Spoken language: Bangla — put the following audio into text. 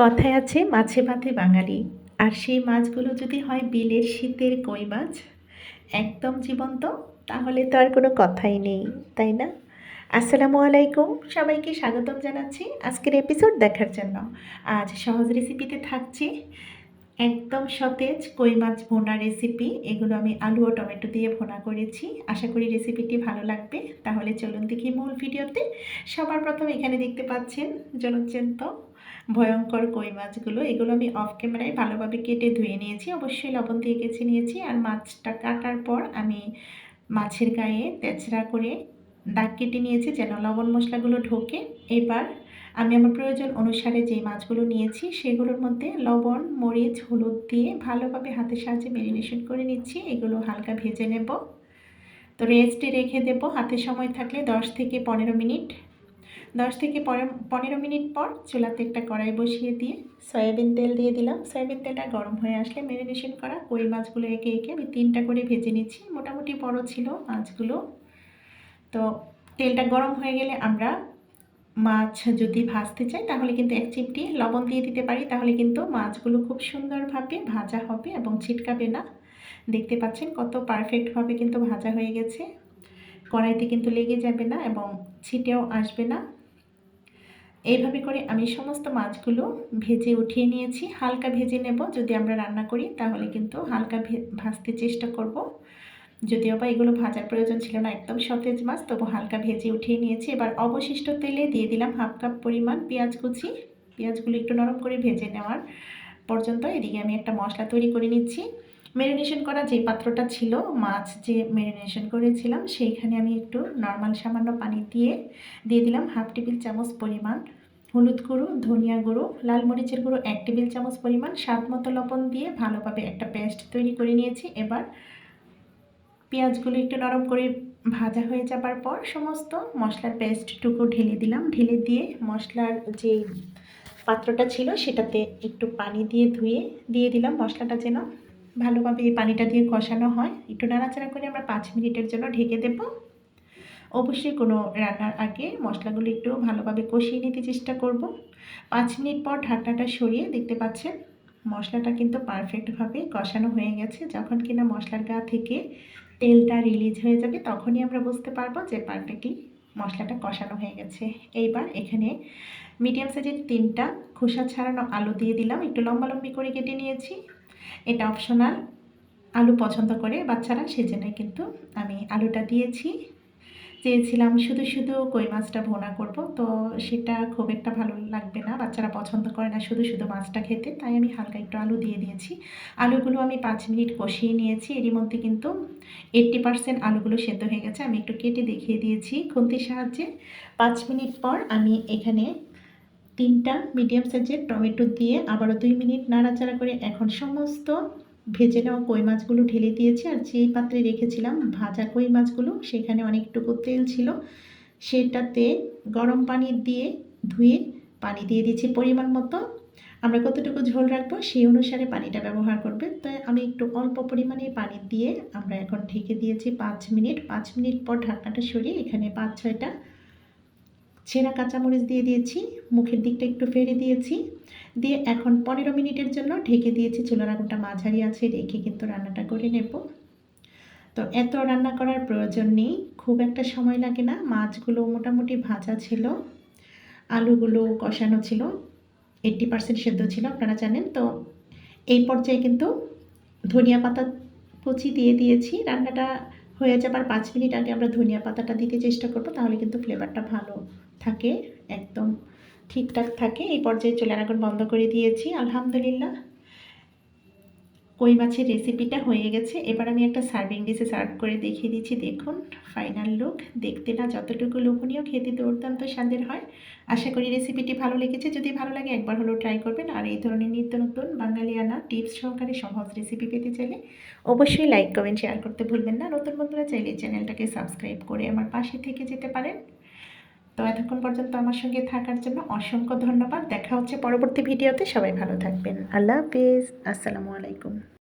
কথায় আছে, মাছে ভাতে বাঙালি। আর সেই মাছগুলো যদি হয় বিলের শীতের কই মাছ? একদম জীবন্ত? তাহলে তো আর কোনো কথাই নেই, তাই না? আসসালামু আলাইকুম, সবাইকে স্বাগতম জানাচ্ছি আজকের এপিসোড দেখার জন্য। আজ সহজ রেসিপিতে থাকছে একদম সতেজ কই মাছ ভোনা রেসিপি এগুলো আমি আলু ও টমেটো দিয়ে ভোনা করেছি। আশা করি রেসিপিটি ভালো লাগবে। তাহলে চলুন দেখি মূল ভিডিওতে সবার প্রথম এখানে দেখতে পাচ্ছেন জলজ্জন্ত ভয়ঙ্কর কই মাছগুলো, এগুলো আমি অফ ক্যামেরায় ভালোভাবে কেটে ধুয়ে নিয়েছি। অবশ্যই লবণ দিয়ে কেচে নিয়েছি আর মাছটা কাটার পর আমি মাছের গায়ে তেচড়া করে দাগ কেটে নিয়েছি যেন লবণ মশলাগুলো ঢোকে। এবার আমি আমার প্রয়োজন অনুসারে যে মাছগুলো নিয়েছি সেগুলোর মধ্যে লবণ, মরিচ, হলুদ দিয়ে ভালোভাবে হাতের সাহায্যে ম্যারিনেশন করে নিচ্ছি। এগুলো হালকা ভেজে নেব। তো রেস্টে রেখে দেব। হাতে সময় থাকলে দশ থেকে পনেরো মিনিট দশ থেকে পনেরো মিনিট পর চুলাতে একটা কড়াই বসিয়ে দিয়ে সয়াবিন তেল দিয়ে দিলাম। সয়াবিন তেলটা গরম হয়ে আসলে ম্যারিনেশন করা কই মাছগুলো একে একে আমি তিনটা করে ভেজে নিচ্ছি। মোটামুটি বড় ছিল মাছগুলো। তো তেলটা গরম হয়ে গেলে আমরা মাছ যদি ভাজতে চাই তাহলে কিন্তু এক চিপটি লবণ দিয়ে দিতে পারি। তাহলে কিন্তু মাছগুলো খুব সুন্দরভাবে ভাজা হবে এবং ছিটকাবে না। দেখতে পাচ্ছেন কত পারফেক্টভাবে কিন্তু ভাজা হয়ে গেছে। কড়াইতে কিন্তু লেগে যাবে না এবং ছিটেও আসবে না। এইভাবে করে আমি সমস্ত মাছগুলো ভেজে উঠিয়ে নিয়েছি। হালকা ভেজে নেব, যদি আমরা রান্না করি তাহলে কিন্তু হালকা ভাজতে চেষ্টা করব। যদিও বা এগুলো ভাজার প্রয়োজন ছিল না, একদম সতেজ মাছ, তবু হালকা ভেজে উঠিয়ে নিয়েছি। এবার অবশিষ্ট তেলে দিয়ে দিলাম হাফ কাপ পরিমাণ পেঁয়াজ কুচি। পেঁয়াজগুলো একটু নরম করে ভেজে নেওয়ার পর্যন্ত এদিকে আমি একটা মশলা তৈরি করে নিচ্ছি। ম্যারিনেশন করা যে পাত্রটা ছিল, মাছ যে ম্যারিনেশন করেছিলাম, সেইখানে আমি একটু নর্মাল সামান্য পানি দিয়ে দিয়ে দিলাম হাফ টেবিল চামচ পরিমাণ হলুদ গুঁড়ো, ধনিয়া গুঁড়ো, লাল মরিচের গুঁড়ো এক টেবিল চামচ পরিমাণ, স্বাদ মতো লবণ দিয়ে ভালোভাবে একটা পেস্ট তৈরি করে নিয়েছি। এবার পেঁয়াজগুলো একটু নরম করে ভাজা হয়ে যাবার পর সমস্ত মশলার পেস্টটুকু ঢেলে দিলাম। ঢেলে দিয়ে মশলার যে পাত্রটা ছিল, সেটাতে একটু পানি দিয়ে ধুয়ে দিয়ে দিলাম। মশলাটা যেন ভালোভাবে এই পানিটা দিয়ে কষানো হয়। একটু নাড়াচাড়া করে আমরা পাঁচ মিনিটের জন্য ঢেকে দেব। অবশ্যই কোনো রান্নার আগে মশলাগুলো একটু ভালোভাবে কষিয়ে নিতে চেষ্টা করব। পাঁচ মিনিট পর ঢাকনাটা সরিয়ে দেখতে পাচ্ছেন, মশলাটা কিন্তু পারফেক্টভাবে কষানো হয়ে গেছে। যখন কিনা মশলার গা থেকে তেলটা রিলিজ হয়ে যাবে, তখনই আমরা বুঝতে পারব যে পারফেক্টলি মশলাটা কষানো হয়ে গেছে। এইবার এখানে মিডিয়াম সাইজের তিনটা খোসা ছাড়ানো আলু দিয়ে দিলাম। একটু লম্বা লম্বি করে কেটে নিয়েছি। এটা অপশনাল। আলু পছন্দ করে বাচ্চারা সেজন্য কিন্তু আমি আলুটা দিয়েছি। চেয়েছিলাম শুধু শুধু কই মাছটা ভোনা করব, তো সেটা খুব একটা ভালো লাগবে না। বাচ্চারা পছন্দ করে না শুধু শুধু মাছটা খেতে, তাই আমি হালকা একটু আলু দিয়ে দিয়েছি। আলুগুলো আমি পাঁচ মিনিট কষিয়ে নিয়েছি। এরই মধ্যে কিন্তু এইট্টি পারসেন্ট আলুগুলো সেদ্ধ হয়ে গেছে। আমি একটু কেটে দেখিয়ে দিয়েছি খুন্তির সাহায্যে। পাঁচ মিনিট পর আমি এখানে তিনটা মিডিয়াম সাইজের টমেটো দিয়ে আবারও দুই মিনিট নাড়াচাড়া করে এখন সমস্ত ভেজে নেওয়া কই মাছগুলো ঢেলে দিয়েছি। আর যেই পাত্রে রেখেছিলাম ভাজা কই মাছগুলো, সেখানে অনেকটুকু তেল ছিল। সেটাতে গরম পানি দিয়ে ধুয়ে পানি দিয়ে দিচ্ছি পরিমাণ মতো। আমরা কতটুকু ঝোল রাখব সেই অনুসারে পানিটা ব্যবহার করবে। তো আমি একটু অল্প পরিমাণে পানি দিয়ে আমরা এখন ঢেকে দিয়েছি পাঁচ মিনিট। পাঁচ মিনিট পর ঢাকনাটা সরিয়ে এখানে পাঁচ ছয়টা ছেঁড়া কাঁচামরিচ দিয়ে দিয়েছি, মুখের দিকটা একটু ফেরে দিয়েছি, দিয়ে এখন পনেরো মিনিটের জন্য ঢেকে দিয়েছি, চুলার আগুনটা মাঝারি আছে, রেখে কিন্তু রান্নাটা করে নেব। তো এত রান্না করার প্রয়োজন নেই, খুব একটা সময় লাগে না, মাছগুলো মোটামুটি ভাজা ছিল, আলুগুলো কষানো ছিল এইট্টি পার্সেন্ট সেদ্ধ ছিল, আপনারা জানেন, তো এই পর্যায়ে কিন্তু ধনিয়া পাতা কুচি দিয়ে দিয়েছি, রান্নাটা হয়ে যাবার পাঁচ মিনিট আগে আমরা ধনিয়া পাতাটা দিতে চেষ্টা করব, তাহলে কিন্তু ফ্লেভারটা ভালো থাকে, একদম ঠিকঠাক থাকে। এই পর্যায়ে চলে আগুন বন্ধ করে দিয়েছি, আলহামদুলিল্লাহ। কই মাছের রেসিপিটা হয়ে গেছে। এবার আমি একটা সার্ভিং ডিশে সার্ভ করে দেখিয়ে দিচ্ছি। দেখুন ফাইনাল লুক দেখতে না যতটুকু লোভনীয়, খেতে দুর্দান্ত স্বাদের হয়। আশা করি রেসিপিটি ভালো লেগেছে। যদি ভালো লাগে, একবার হলেও ট্রাই করবেন। আর এই ধরনের নিত্য নতুন বাঙালিয়ানা টিপস সহকারে সহজ রেসিপি পেতে চাইলে অবশ্যই লাইক কমেন্ট শেয়ার করতে ভুলবেন না। নতুন বন্ধুরা চাইলে চ্যানেলটাকে সাবস্ক্রাইব করে আমার পাশে থেকে যেতে পারেন। তো এতক্ষণ পর্যন্ত আমার সঙ্গে থাকার জন্য অসংখ্য ধন্যবাদ। দেখা হচ্ছে পরবর্তী ভিডিওতে। সবাই ভালো থাকবেন। আল্লাহ হাফিজ। আসসালামু আলাইকুম।